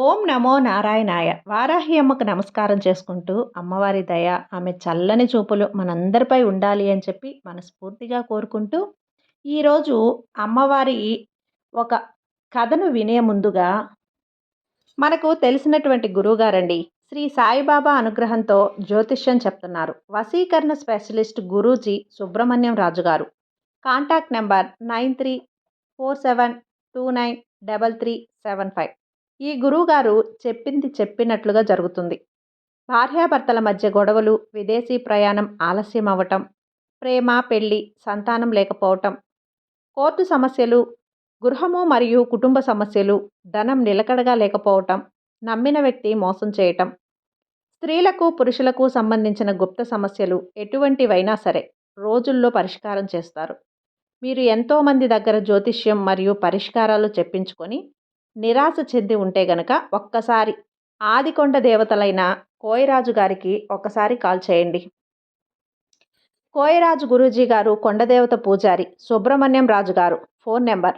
ఓం నమో నారాయణాయ. వారాహి అమ్మకు నమస్కారం చేసుకుంటూ అమ్మవారి దయ ఆమె చల్లని చూపులు మనందరిపై ఉండాలి అని చెప్పి మనస్ఫూర్తిగా కోరుకుంటూ ఈరోజు అమ్మవారి ఒక కథను వినే ముందుగా మనకు తెలిసినటువంటి గురువుగారండి శ్రీ సాయిబాబా అనుగ్రహంతో జ్యోతిష్యం చెప్తున్నారు. వసీకరణ specialist Guruji Subrahmanyam Raju garu contact number nine three four seven two nine double three seven five. ఈ గురువుగారు చెప్పింది చెప్పినట్లుగా జరుగుతుంది. భార్యాభర్తల మధ్య గొడవలు విదేశీ ప్రయాణం ఆలస్యం అవ్వటం ప్రేమ పెళ్ళి సంతానం లేకపోవటం కోర్టు సమస్యలు గృహము మరియు కుటుంబ సమస్యలు ధనం నిలకడగా లేకపోవటం నమ్మిన వ్యక్తి మోసం చేయటం స్త్రీలకు పురుషులకు సంబంధించిన గుప్త సమస్యలు ఎటువంటివైనా సరే రోజుల్లో పరిష్కారం చేస్తారు. మీరు ఎంతోమంది దగ్గర జ్యోతిష్యం మరియు పరిష్కారాలు చెప్పించుకొని నిరాశ చెంది ఉంటే గనక ఒక్కసారి ఆదికొండ దేవతలైన కోయరాజు గారికి ఒక్కసారి కాల్ చేయండి. కోయరాజు గురూజీ గారు కొండదేవత పూజారి Subrahmanyam Raju garu phone number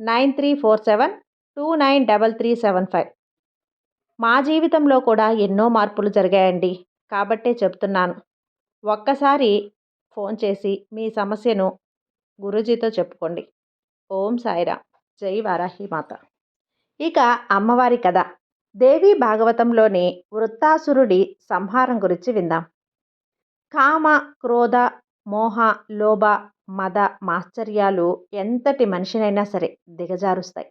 nine three four seven two nine double three seven five. మా జీవితంలో కూడా ఎన్నో మార్పులు జరిగాయండి. కాబట్టే చెప్తున్నాను. ఒక్కసారి ఫోన్ చేసి మీ సమస్యను గురూజీతో చెప్పుకోండి. ఓం సాయిరా జై వారాహి మాత. ఇక అమ్మవారి కథ. దేవి భాగవతంలోని వృత్తాసురుడి సంహారం గురించి విందాం. కామ క్రోధ మోహ లోభ మద మాశ్చర్యాలు ఎంతటి మనిషినైనా సరే దిగజారుస్తాయి.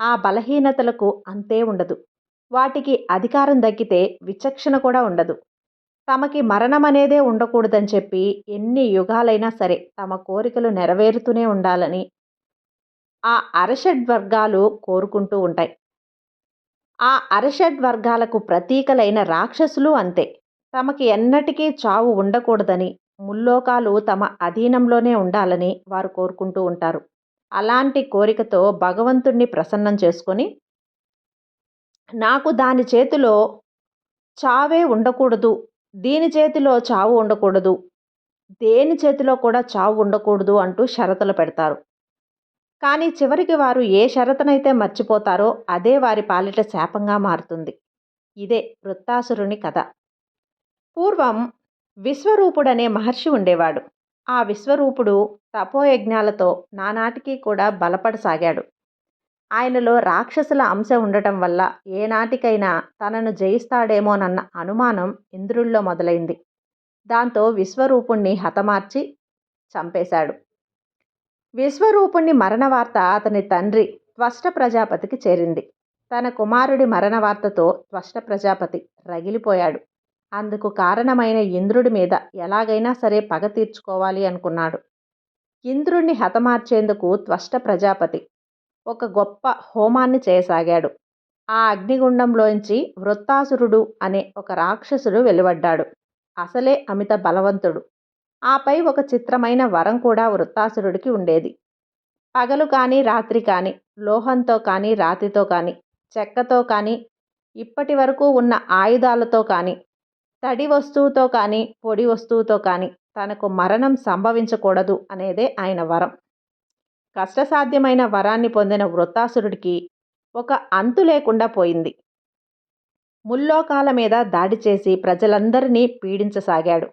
ఆ బలహీనతలకు అంతే ఉండదు. వాటికి అధికారం దక్కితే విచక్షణ కూడా ఉండదు. తమకి మరణం అనేదే ఉండకూడదని చెప్పి ఎన్ని యుగాలైనా సరే తమ కోరికలు నెరవేరుతూనే ఉండాలని ఆ అరషడ్ వర్గాలు కోరుకుంటూ ఉంటాయి. ఆ అరషడ్ వర్గాలకు ప్రతీకలైన రాక్షసులు అంతే. తమకి ఎన్నటికీ చావు ఉండకూడదని ముల్లోకాలు తమ అధీనంలోనే ఉండాలని వారు కోరుకుంటూ ఉంటారు. అలాంటి కోరికతో భగవంతుణ్ణి ప్రసన్నం చేసుకొని నాకు దాని చేతిలో చావే ఉండకూడదు దీని చేతిలో చావు ఉండకూడదు దేని చేతిలో కూడా చావు ఉండకూడదు అంటూ షరతులు పెడతారు. కానీ చివరికి వారు ఏ షరతునైతే మర్చిపోతారో అదే వారి పాలిట శాపంగా మారుతుంది. ఇదే వృత్తాసురుని కథ. పూర్వం విశ్వరూపుడనే మహర్షి ఉండేవాడు. ఆ విశ్వరూపుడు తపోయజ్ఞాలతో నానాటికి కూడా బలపడసాగాడు. ఆయనలో రాక్షసుల అంశ ఉండటం వల్ల ఏనాటికైనా తనను జయిస్తాడేమోనన్న అనుమానం ఇంద్రుల్లో మొదలైంది. దాంతో విశ్వరూపుణ్ణి హతమార్చి చంపేశాడు. విశ్వరూపుణ్ణి మరణ వార్త అతని తండ్రి త్వష్ట ప్రజాపతికి చేరింది. తన కుమారుడి మరణ వార్తతో త్వష్ట ప్రజాపతి రగిలిపోయాడు. అందుకు కారణమైన ఇంద్రుడి మీద ఎలాగైనా సరే పగ తీర్చుకోవాలి అనుకున్నాడు. ఇంద్రుణ్ణి హతమార్చేందుకు త్వష్ట ప్రజాపతి ఒక గొప్ప హోమాన్ని చేయసాగాడు. ఆ అగ్నిగుండంలోంచి వృత్తాసురుడు అనే ఒక రాక్షసుడు వెలువడ్డాడు. అసలే అమిత బలవంతుడు. ఆపై ఒక చిత్రమైన వరం కూడా వృత్తాసురుడికి ఉండేది. పగలు కానీ రాత్రి కానీ లోహంతో కానీ రాతితో కానీ చెక్కతో కానీ ఇప్పటి వరకు ఉన్న ఆయుధాలతో కానీ తడి వస్తువుతో కానీ పొడి వస్తువుతో కానీ తనకు మరణం సంభవించకూడదు అనేదే ఆయన వరం. కష్టసాధ్యమైన వరాన్ని పొందిన వృత్తాసురుడికి ఒక అంతు లేకుండా పోయింది. ముల్లోకాల మీద దాడి చేసి ప్రజలందరినీ పీడించసాగాడు.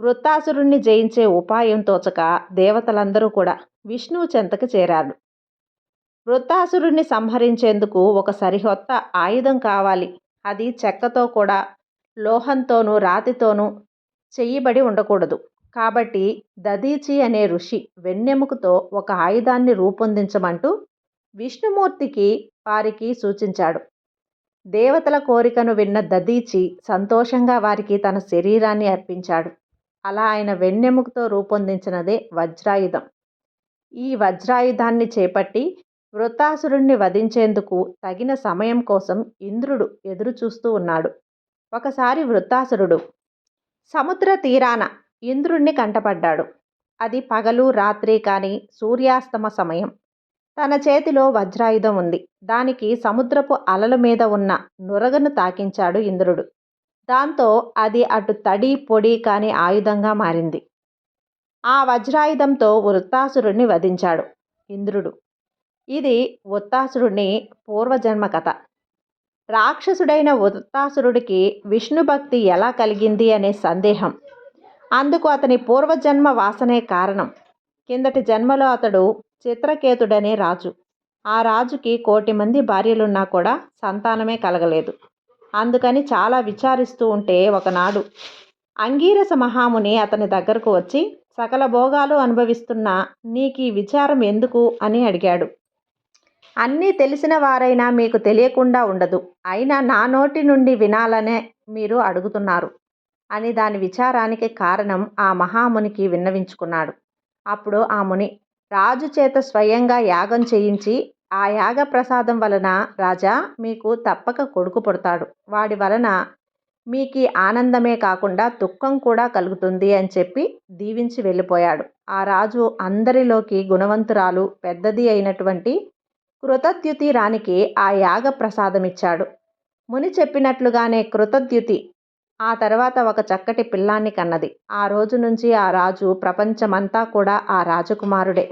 వృత్తాసురుణ్ణి జయించే ఉపాయం తోచక దేవతలందరూ కూడా విష్ణువు చెంతకు చేరారు. వృత్తాసురుణ్ణి సంహరించేందుకు ఒక సరికొత్త ఆయుధం కావాలి. అది చెక్కతో కూడా లోహంతోనూ రాతితోనూ చెయ్యబడి ఉండకూడదు. కాబట్టి దదీచి అనే ఋషి వెన్నెముకతో ఒక ఆయుధాన్ని రూపొందించమంటూ విష్ణుమూర్తికి వారికి సూచించాడు. దేవతల కోరికను విన్న దదీచి సంతోషంగా వారికి తన శరీరాన్ని అర్పించాడు. అలా ఆయన వెన్నెముకతో రూపొందించినదే వజ్రాయుధం. ఈ వజ్రాయుధాన్ని చేపట్టి వృత్తాసురుణ్ణి వధించేందుకు తగిన సమయం కోసం ఇంద్రుడు ఎదురు చూస్తూ ఉన్నాడు. ఒకసారి వృత్తాసురుడు సముద్ర తీరాన ఇంద్రుణ్ణి కంటపడ్డాడు. అది పగలు రాత్రి కానీ సూర్యాస్తమ సమయం. తన చేతిలో వజ్రాయుధం ఉంది. దానికి సముద్రపు అలల మీద ఉన్న నురగను తాకించాడు ఇంద్రుడు. దాంతో అది అటు తడి పొడి కాని ఆయుధంగా మారింది. ఆ వజ్రాయుధంతో వృత్తాసురుణ్ణి వధించాడు ఇంద్రుడు. ఇది వృత్తాసురుణ్ణి పూర్వజన్మ కథ. రాక్షసుడైన వృత్తాసురుడికి విష్ణు భక్తి ఎలా కలిగింది అనే సందేహం. అందుకు అతని పూర్వజన్మ వాసనే కారణం. కిందటి జన్మలో అతడు చిత్రకేతుడనే రాజు. ఆ రాజుకి కోటి మంది భార్యలున్నా కూడా సంతానమే కలగలేదు. అందుకని చాలా విచారిస్తూ ఉంటే ఒకనాడు. అంగీరస మహాముని అతని దగ్గరకు వచ్చి సకల భోగాలు అనుభవిస్తున్న నీకు ఈ విచారం ఎందుకు? అని అడిగాడు. అన్నీ తెలిసిన వారైనా మీకు తెలియకుండా ఉండదు. అయినా నా నోటి నుండి వినాలనే మీరు అడుగుతున్నారు. అని దాని విచారానికి కారణం ఆ మహామునికి విన్నవించుకున్నాడు. అప్పుడు ఆ ముని రాజు చేత స్వయంగా యాగం చేయించి ఆ యాగ ప్రసాదం వలన రాజా మీకు తప్పక కొడుకు పుడతాడు. వాడి వలన మీకు ఆనందమే కాకుండా దుఃఖం కూడా కలుగుతుంది అని చెప్పి దీవించి వెళ్ళిపోయాడు. ఆ రాజు అందరిలోకి గుణవంతురాలు పెద్దది అయినటువంటి కృతద్యుతి రాణికి ఆ యాగ ప్రసాదం ఇచ్చాడు ముని చెప్పినట్లుగానే కృతద్యుతి ఆ తర్వాత ఒక చక్కటి పిల్లాన్ని కన్నది. ఆ రోజు నుంచి ఆ రాజు ప్రపంచమంతా కూడా ఆ రాజకుమారుడే.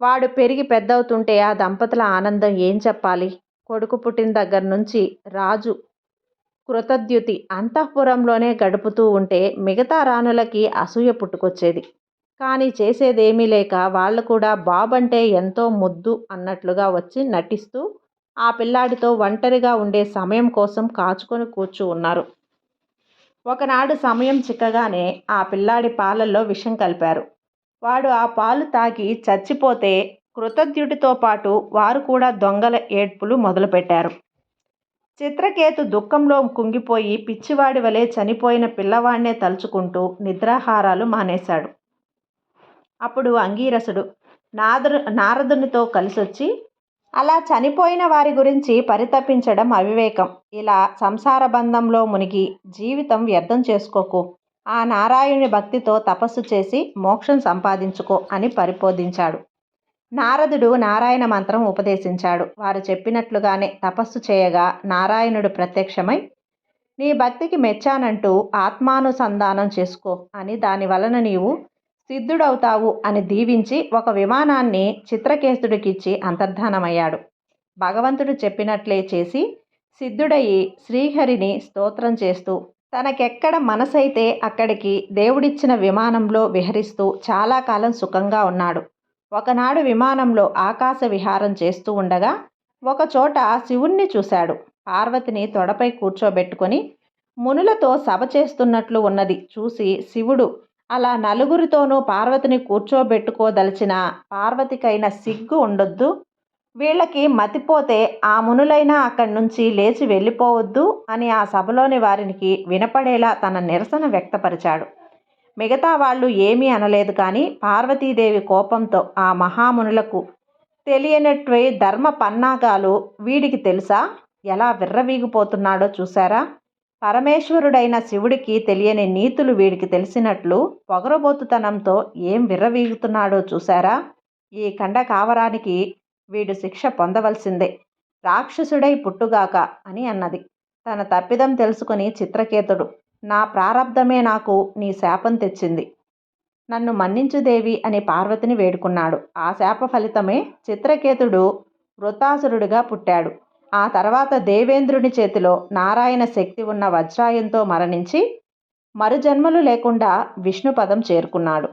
వాడు పెరిగి పెద్దవుతుంటే ఆ దంపతుల ఆనందం ఏం చెప్పాలి? కొడుకు పుట్టిన దగ్గర నుంచి రాజు కృతద్యుతి అంతఃపురంలోనే గడుపుతూ ఉంటే మిగతా రాణులకి అసూయ పుట్టుకొచ్చేది. కానీ చేసేదేమీ లేక వాళ్ళు కూడా బాబంటే ఎంతో ముద్దు అన్నట్లుగా వచ్చి నటిస్తూ ఆ పిల్లాడితో ఒంటరిగా ఉండే సమయం కోసం కాచుకొని కూర్చు ఉన్నారు. ఒకనాడు సమయం చిక్కగానే ఆ పిల్లాడి పాలల్లో విషం కలిపారు. వాడు ఆ పాలు తాగి చచ్చిపోతే కృతజ్ఞుడితో పాటు వారు కూడా దొంగల ఏడ్పులు మొదలుపెట్టారు. చిత్రకేతు దుఃఖంలో కుంగిపోయి పిచ్చివాడి వలె చనిపోయిన పిల్లవాడినే తలుచుకుంటూ నిద్రాహారాలు మానేశాడు. అప్పుడు అంగీరసుడు నాదరు నారదునితో కలిసొచ్చి అలా చనిపోయిన వారి గురించి పరితపించడం అవివేకం. ఇలా సంసార బంధంలో మునిగి జీవితం వ్యర్థం చేసుకోకు. ఆ నారాయణుని భక్తితో తపస్సు చేసి మోక్షం సంపాదించుకో అని పరిపోధించాడు నారదుడు నారాయణ మంత్రం ఉపదేశించాడు. వారు చెప్పినట్లుగానే తపస్సు చేయగా నారాయణుడు ప్రత్యక్షమై నీ భక్తికి మెచ్చానంటూ ఆత్మానుసంధానం చేసుకో అని దాని వలన నీవు సిద్ధుడవుతావు అని దీవించి ఒక విమానాన్ని చిత్రకేతుడికిచ్చి అంతర్ధానమయ్యాడు. భగవంతుడు చెప్పినట్లే చేసి సిద్ధుడయి శ్రీహరిని స్తోత్రం చేస్తూ తనకెక్కడ మనసైతే అక్కడికి దేవుడిచ్చిన విమానంలో విహరిస్తూ చాలా కాలం సుఖంగా ఉన్నాడు. ఒకనాడు విమానంలో ఆకాశ విహారం చేస్తూ ఉండగా ఒకచోట శివుణ్ణి చూశాడు. పార్వతిని తొడపై కూర్చోబెట్టుకొని మునులతో సభ చేస్తున్నట్లు ఉన్నది చూసి శివుడు అలా నలుగురితోనూ పార్వతిని కూర్చోబెట్టుకోదలిచిన పార్వతికైన సిగ్గు ఉండొద్దు. వీళ్ళకి మతిపోతే ఆ మునులైనా అక్కడి నుంచి లేచి వెళ్ళిపోవద్దు అని ఆ సభలోని వారికి వినపడేలా తన నిరసన వ్యక్తపరిచాడు. మిగతా వాళ్ళు ఏమీ అనలేదు కానీ పార్వతీదేవి కోపంతో ఆ మహామునులకు తెలియనట్వే ధర్మ పన్నాగాలు వీడికి తెలుసా? ఎలా విర్రవీగిపోతున్నాడో చూశారా? పరమేశ్వరుడైన శివుడికి తెలియని నీతులు వీడికి తెలిసినట్లు పొగరబోతుతనంతో ఏం విర్రవీగుతున్నాడో చూశారా? ఈ కండ కావరానికి వీడు శిక్ష పొందవలసిందే. రాక్షసుడై పుట్టుగాక అని అన్నది. తన తప్పిదం తెలుసుకుని చిత్రకేతుడు నా ప్రారంధమే నాకు నీ శాపం తెచ్చింది. నన్ను మన్నించుదేవి అని పార్వతిని వేడుకున్నాడు. ఆ శాప ఫలితమే చిత్రకేతుడు వృతాసురుడిగా పుట్టాడు. ఆ తర్వాత దేవేంద్రుని చేతిలో నారాయణ శక్తి ఉన్న వజ్రాయంతో మరణించి మరుజన్మలు లేకుండా విష్ణు పదం చేరుకున్నాడు.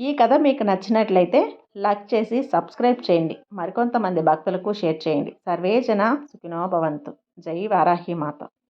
ఈ కథ మీకు నచ్చినట్లయితే లైక్ చేసి సబ్స్క్రైబ్ చేయండి. మరికొంతమంది భక్తులకు షేర్ చేయండి. సర్వేజన సుఖినో భవంతు. జై వారాహి మాత.